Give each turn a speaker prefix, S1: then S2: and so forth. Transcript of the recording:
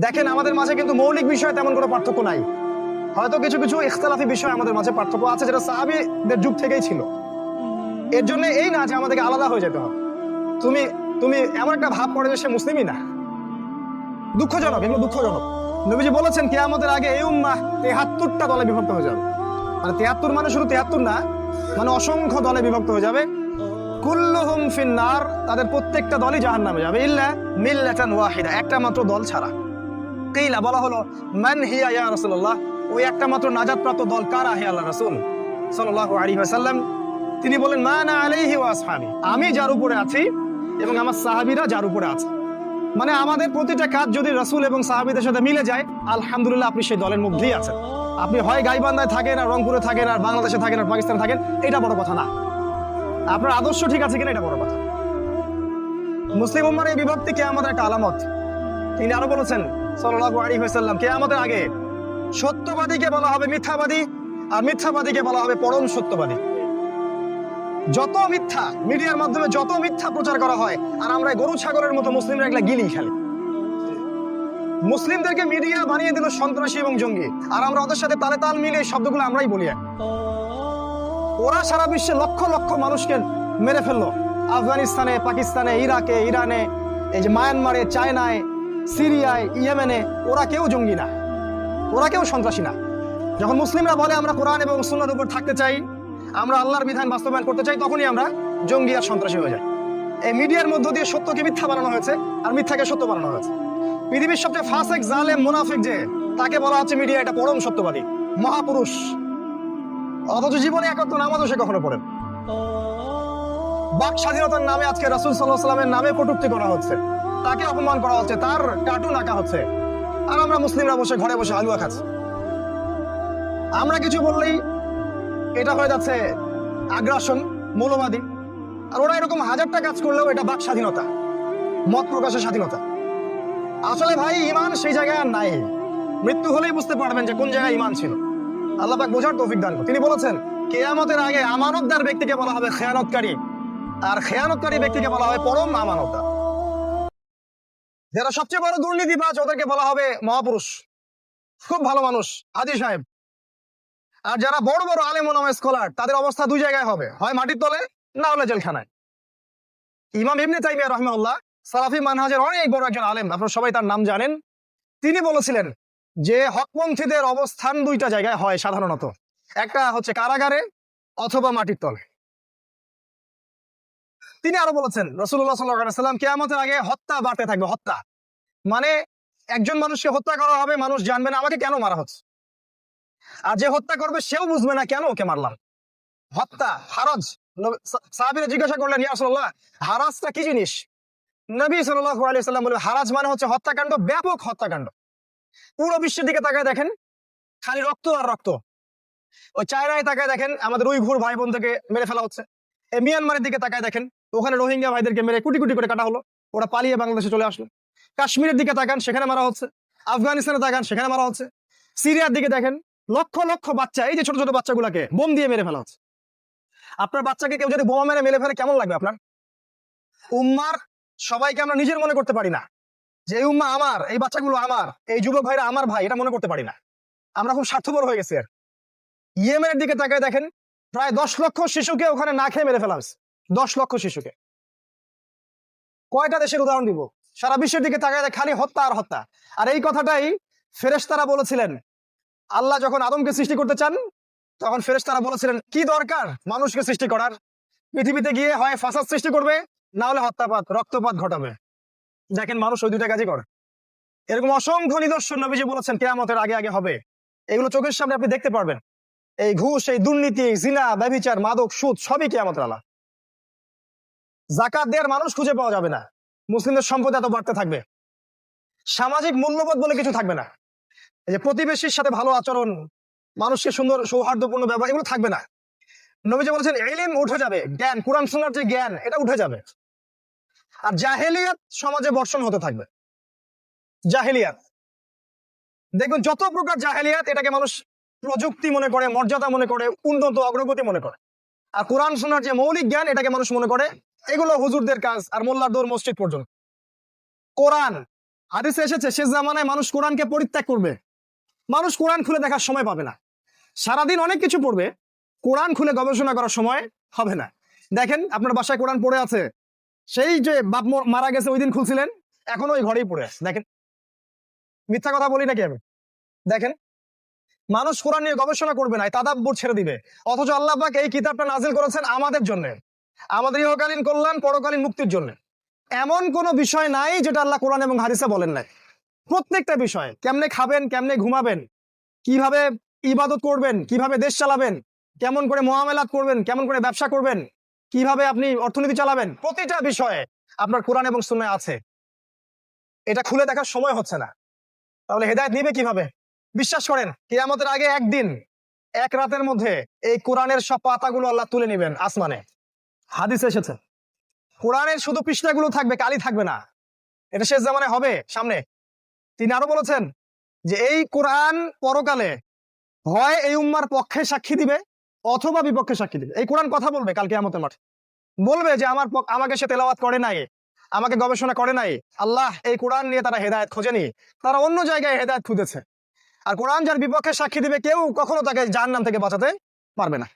S1: দেখেন আমাদের মাঝে কিন্তু মৌলিক বিষয়ে তেমন কোনো পার্থক্য নাই। হয়তো কিছু কিছু ইখতলাফি বিষয় আমাদের মাঝে পার্থক্য আছে যেটা সাহাবিদের যুগ থেকেই ছিল। এর জন্য এই না যে আমাদেরকে আলাদা হয়ে যেতে হবে। তুমি তুমি এমন একটা ভাব করে যে সে মুসলিমই না। দুঃখজনক, এগুলো দুঃখজনক। নবীজি বলেছেন কে আমাদের আগে এই উম্মাহ তেহাত্তরটা দলে বিভক্ত হয়ে যাবে। মানে তেহাত্তর মানে শুধু তেহাত্তর না মানে অসংখ্য দলে বিভক্ত হয়ে যাবে। কুল্লুহুম ফিন্নার, তাদের প্রত্যেকটা দলই জাহান নামে যাবে। ইল্লা মিল্লাতান ওয়াহিদা, একটা মাত্র দল ছাড়া। কিলা বলা হলো, মান হিয়া ইয়া রাসূলুল্লাহ? ওই একটা মাত্র নাজাতপ্রাপ্ত দল কারা? হে আল্লাহ রাসূল সাল্লাল্লাহু আলাইহি ওয়াসাল্লাম। তিনি বলেন, মা না আলাইহি ওয়া আসহাবি। আমি যার উপরে আছি এবং আমার সাহাবীরা যার উপরে আছে। মানে আমাদের প্রতিটা কাজ যদি রাসূল এবং সাহাবীদের সাথে মিলে যায়, আলহামদুলিল্লাহ আপনি সেই দলের মধ্যেই আছেন। আপনি হয় গাইবান্ধায় থাকেন আর রংপুরে থাকেন আর বাংলাদেশে থাকেন আর পাকিস্তানে থাকেন, এটা বড় কথা না। আপনার আদর্শ ঠিক আছে কিনা এটা বড় কথা। মুসলিম উম্মার এই বিভক্তি কে আমাদের একটা আলামত? তিনি আরও বলেছেন ওয়াসাল্লাম কে আমাদের আগে সত্যবাদীকে বলা হবে মিথ্যাবাদী, আর মিথ্যাবাদীকে বলা হবে পরম সত্যবাদী। যত মিথ্যা, মিডিয়ার মাধ্যমে যত মিথ্যা প্রচার করা হয়, আর আমরা গরু, ছাগলের মতো মুসলিমরা এগুলা গিলি খালি। মুসলিমদেরকে মিডিয়া বানিয়ে দিল সন্ত্রাসী এবং জঙ্গি, আর আমরা ওদের সাথে তালে তাল মিলিয়ে শব্দগুলো আমরাই বলি ওরা সারা বিশ্বে লক্ষ লক্ষ মানুষকে মেরে ফেলল। আফগানিস্তানে, পাকিস্তানে, ইরাকে, ইরানে, এই যে মায়ানমারে, চায়নায় সিরিয়ায়, ইয়েমেনে, ওরা কেউ জঙ্গি না। ওরা কেউ সন্ত্রাসী না। যখন মুসলিমরা বলে আমরা কোরআন এবং উপর থাকতে চাই, আমরা আল্লাহর বিধান বাস্তবায়ন করতে চাই, তখনই আমরা জঙ্গি আর সন্ত্রাসী হয়ে যাই। এই মিডিয়ার মধ্য দিয়ে সত্যকে মিথ্যা বানানো হয়েছে আর মিথ্যাকে সত্য বানানো হয়েছে। পৃথিবীর সবচেয়ে ফাসেক, জালেম, মুনাফিক যে, তাকে বলা হচ্ছে মিডিয়া এটা পরম সত্যবাদী, মহাপুরুষ। অথচ জীবনে একত্র নামাজও সে কখনো পড়েন। বাক স্বাধীনতার নামে আজকে রাসুল সাল্লাহ সাল্লামের নামে কটূক্তি করা হচ্ছে। তাকে অপমান করা হচ্ছে, তার কার্টুন আঁকা হচ্ছে। আর আমরা মুসলিমরা বসে, ঘরে বসে আলুয়া খাচ্ছি। আমরা কিছু বললেই এটা হয়ে যাচ্ছে আগ্রাসন, মৌলবাদী। আর ওরা এরকম হাজারটা কাজ করলেও এটা বাক স্বাধীনতা, মত প্রকাশের স্বাধীনতা। আসলে ভাই, ইমান সেই জায়গায় আর নাই। মৃত্যু হলেই বুঝতে পারবেন যে কোন জায়গায় ইমান ছিল। আল্লাহ পাক বোঝার তৌফিক দান। তিনি বলেছেন, কেয়ামতের আগে আমানতদার ব্যক্তিকে বলা হবে খেয়ানতকারী। আর খেয়ানতকারী ব্যক্তিকে বলা হবে পরম আমানতদার। যারা সবচেয়ে বড় দুর্নীতি দুর্নীতিবাজ ওদেরকে বলা হবে মহাপুরুষ। খুব ভালো মানুষ আদি সাহেব। আর যারা বড় বড় আলেম স্কলার, তাদের অবস্থা দুই জায়গায় হবে। হয় মাটির তলে, না হলে জেলখানায়। ইমাম ইবনে তাইমিয়া রহমাউল্লাহ সালাফি মানহাজের অনেক বড় একজন আলেম, আপনারা সবাই তার নাম জানেন। তিনি বলেছিলেন যে হকপন্থীদের অবস্থান দুইটা জায়গায় হয় সাধারণত। একটা হচ্ছে কারাগারে অথবা মাটির তলে। তিনি আরও বলেছেন রসুল্লাহ সাল্লাম কেয়ামতের আগে হত্যা বাড়তে থাকবে, হত্যা। মানে একজন মানুষকে হত্যা করা হবে, মানুষ জানবে না আমাকে কেন মারা হচ্ছে। আর যে হত্যা করবে সেও বুঝবে না কেন ওকে মারলাম। হত্যা, হারজ সাহাবিরা জিজ্ঞাসা করলেন ইয়াসল্লাহ হারাজটা কি জিনিস? নবী সাল্লাম বলবে হারাজ মানে হচ্ছে হত্যাকাণ্ড, ব্যাপক হত্যাকাণ্ড। পুরো বিশ্বের দিকে তাকায় দেখেন, খালি রক্ত আর রক্ত। ওই চায়নায় তাকায় দেখেন, আমাদের ওই ঘুর ভাই বোন থেকে মেরে ফেলা হচ্ছে। মিয়ানমারের দিকে তাকায় দেখেন ওখানে রোহিঙ্গা ভাইদেরকে মেরে কুটি কুটি করে কাটা হলো। ওরা পালিয়ে বাংলাদেশে চলে আসলো। কাশ্মীরের দিকে তাকান, সেখানে মারা হচ্ছে। আফগানিস্তানে তাকান, সেখানে মারা হচ্ছে। সিরিয়ার দিকে দেখেন, লক্ষ লক্ষ বাচ্চা, এই যে ছোট ছোট বাচ্চাগুলোকে বোম দিয়ে মেরে ফেলা হচ্ছে। আপনার বাচ্চাকে কেউ যদি বোমা মেরে মেরে ফেলে, কেমন লাগবে আপনার? উম্মার, সবাইকে আমরা নিজের মনে করতে পারি না। যে এই উম্মা আমার, এই বাচ্চাগুলো আমার, এই যুবক ভাইরা আমার ভাই, এটা মনে করতে পারি না। আমরা খুব স্বার্থপর হয়ে গেছি আর ইয়েমেনের দিকে তাকায় দেখেন, প্রায় দশ লক্ষ শিশুকে ওখানে না খেয়ে মেরে ফেলা হয়েছে। দশ লক্ষ শিশুকে। কয়টা দেশের উদাহরণ দিব? সারা বিশ্বের দিকে তাকায় খালি হত্যা আর হত্যা। আর এই কথাটাই ফেরেশতারা বলেছিলেন। আল্লাহ যখন আদমকে সৃষ্টি করতে চান, তখন ফেরেশতারা বলেছিলেন, কি দরকার মানুষকে সৃষ্টি করার? পৃথিবীতে গিয়ে হয় ফাসাদ সৃষ্টি করবে, না হলে হত্যাপাত, রক্তপাত ঘটাবে। দেখেন মানুষ ওই দুইটা কাজই করে। এরকম অসংখ্য নিদর্শন নবীজি বলেছেন, কেয়ামতের আগে আগে হবে। এগুলো চোখের সামনে আপনি দেখতে পারবেন। এই ঘুষ, এই দুর্নীতি জিনা ব্যবিচার মাদক, সুদ, সবই কেয়ামতের আলা। জাকাত দেওয়ার মানুষ খুঁজে পাওয়া যাবে না। মুসলিমদের সম্পদ এত বাড়তে থাকবে। সামাজিক মূল্যবোধ বলে কিছু থাকবে না। এই যে প্রতিবেশীর সাথে ভালো আচরণ, মানুষকে সুন্দর, সৌহার্দ্যপূর্ণ ব্যবহার, এগুলো থাকবে না। নবীজি বলেছেন এলিম উঠে যাবে, জ্ঞান, কোরআন শোনার যে জ্ঞান, এটা উঠে যাবে। আর জাহেলিয়াত সমাজে বর্ষণ হতে থাকবে। জাহেলিয়াত। দেখুন, যত প্রকার জাহেলিয়াত এটাকে মানুষ প্রযুক্তি মনে করে, মর্যাদা মনে করে, উন্নত অগ্রগতি মনে করে। আর কোরআন শোনার যে মৌলিক জ্ঞান, এটাকে মানুষ মনে করে এগুলো হুজুরদের কাজ আর মোল্লার দৌর মসজিদ পর্যন্ত। কোরআন, হাদিসে এসেছে, শেষ জামানায় মানুষ কোরআনকে পরিত্যাগ করবে। মানুষ কোরআন খুলে দেখার সময় পাবে না। সারাদিন অনেক কিছু পড়বে, কোরআন খুলে গবেষণা করার সময় হবে না। দেখেন, আপনার বাসায় কোরআন পড়ে আছে, সেই যে বাপ মারা গেছে, ওই দিন খুলছিলেন, এখনও ওই ঘরেই পড়ে আছে। দেখেন, মিথ্যা কথা বলি নাকি আমি? দেখেন, মানুষ কোরআন নিয়ে গবেষণা করবে না তাদাব্বর ছেড়ে দিবে। অথচ আল্লাহ পাক এই কিতাবটা নাজিল করেছেন আমাদের জন্য। আমাদের ইহকালীন কল্যাণ, পরকালীন মুক্তির জন্য। এমন কোনো বিষয় নাই যেটা আল্লাহ কোরআন এবং হাদিসে বলেন নাই। প্রত্যেকটা বিষয়, কেমনে খাবেন, কেমনে ঘুমাবেন, কীভাবে ইবাদত করবেন, কীভাবে দেশ চালাবেন, কেমন করে মোয়ামেলাত করবেন, কেমন করে ব্যবসা করবেন, কীভাবে আপনি অর্থনীতি চালাবেন, প্রতিটা বিষয়ে আপনার কোরআন এবং সুন্নায় আছে। এটা খুলে দেখার সময় হচ্ছে না। তাহলে হেদায়ত নিবে কীভাবে? বিশ্বাস করেন, কিয়ামতের আগে একদিন, এক রাতের মধ্যে এই কোরআনের সব পাতাগুলো আল্লাহ তুলে নেবেন আসমানে। হাদিস এসেছে। কোরআনের শুধু পৃষ্ঠাগুলো থাকবে, কালি থাকবে না। এটা শেষ জামানে হবে, সামনে। তিনি আরও বলেছেন যে, এই কোরআন পরকালে হয় এই উম্মার পক্ষে সাক্ষী দিবে অথবা বিপক্ষে সাক্ষী দিবে। এই কোরআন কথা বলবে কালকে আমাদের মাঠে। বলবে যে, আমার আমাকে সে তেলাওয়াত করে নাই, আমাকে গবেষণা করে নাই। আল্লাহ এই কোরআন নিয়ে তারা হেদায়ত খোঁজেনি তারা অন্য জায়গায় হেদায়ত খুঁজেছে। আর কোরআন যার বিপক্ষে সাক্ষী দিবে, কেউ কখনো তাকে জাহান্নাম থেকে বাঁচাতে পারবে না।